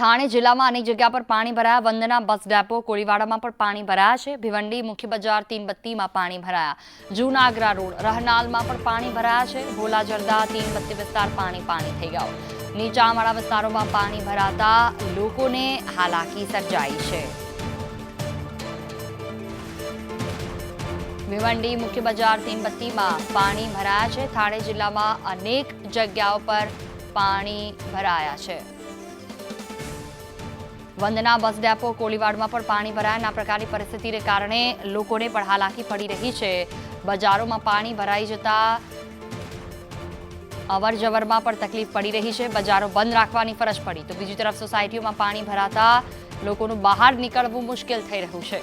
થાણે જિલ્લામાં અનેક જગ્યા પર પાણી ભરાયા. વંદના બસ ડેપો, કોળીવાડામાં પણ પાણી ભરાયા છે. ભિવંડી મુખ્ય બજાર તીનબત્તીમાં પાણી ભરાયા. જૂનાગરા રોડ, રહનાલમાં પણ પાણી ભરાયા છે. ભોલા જરદા તીનબત્તી વિસ્તાર પાણી પાણી થઈ ગયો. નીચાણવાળા વિસ્તારોમાં પાણી ભરાતા લોકોને હાલાકી સર્જાઈ છે. ભિવંડી મુખ્ય બજાર તીનબત્તીમાં પાણી ભરાયા છે. થાણે જિલ્લામાં અનેક જગ્યાઓ પર પાણી ભરાયા છે. વંદના બસ ડેપો, કોળીવાડમાં પણ પાણી ભરાયાના પ્રકારની પરિસ્થિતિને કારણે લોકોને પણ હાલાકી પડી રહી છે. બજારોમાં પાણી ભરાઈ જતા અવર જવરમાં પણ તકલીફ પડી રહી છે. બજારો બંધ રાખવાની ફરજ પડી. તો બીજી તરફ સોસાયટીઓમાં પાણી ભરાતા લોકોનું બહાર નીકળવું મુશ્કેલ થઈ રહ્યું છે.